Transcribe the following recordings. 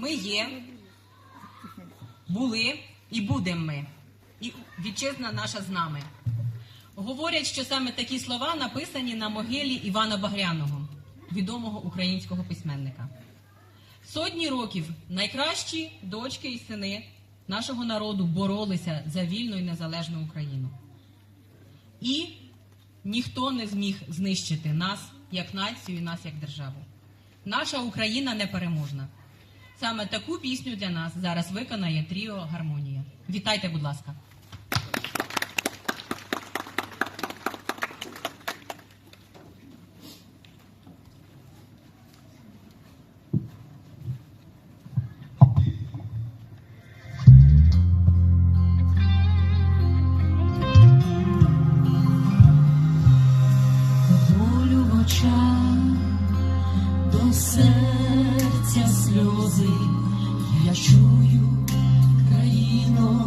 Ми є, були і будемо ми. І вітчизна наша з нами. Говорять, що саме такі слова написані на могилі Івана Багряного, відомого українського письменника. Сотні років найкращі дочки і сини нашого народу боролися за вільну і незалежну Україну. І ніхто не зміг знищити нас як націю і нас як державу. Наша Україна непереможна. Саме таку пісню для нас зараз виконає Тріо Гармонія. Вітайте, будь ласка. болю в до серця сльози, я чую країно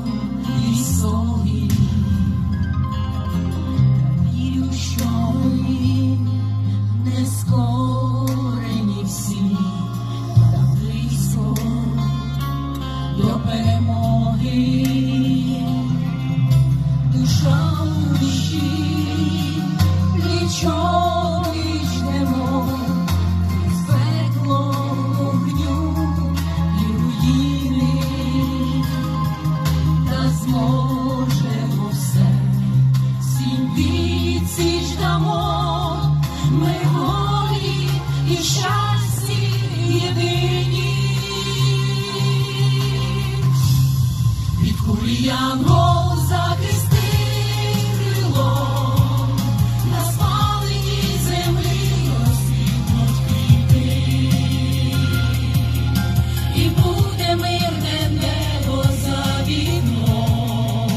і єдині. Від кулі янгол захисти крило, на спаленій землі. І буде мирне небо за вікном,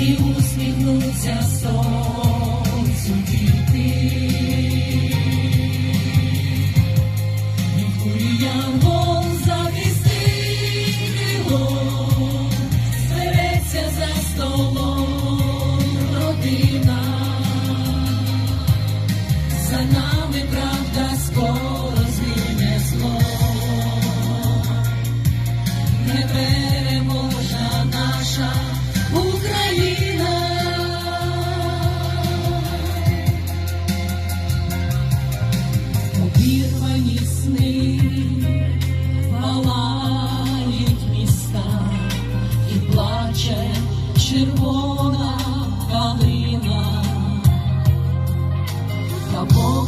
і усміхнуться сонцю За нами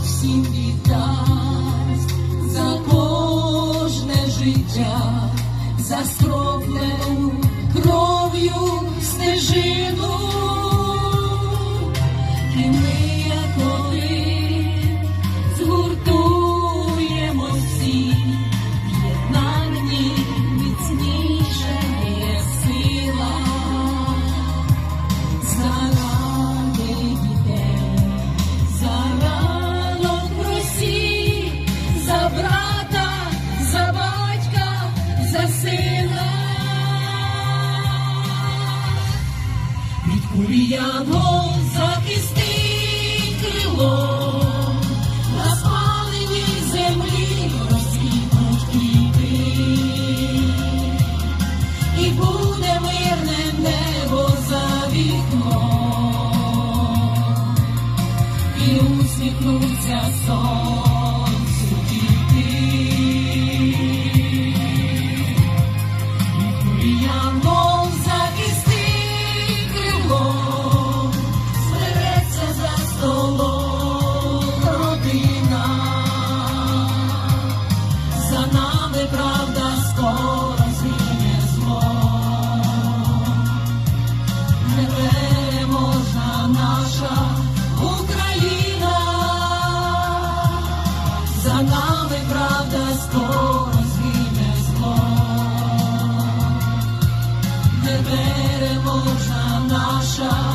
всім віддасть за кожне життя, за скроплену кров'ю стежину. янгол захисти крило, на землі розквітнуть квіти, і буде мирне небо за вікном, і усміхнуться сон. правда скоро звільне зло, непереможна наша Україна, за нами правда скоро звільне зло, непереможна наша.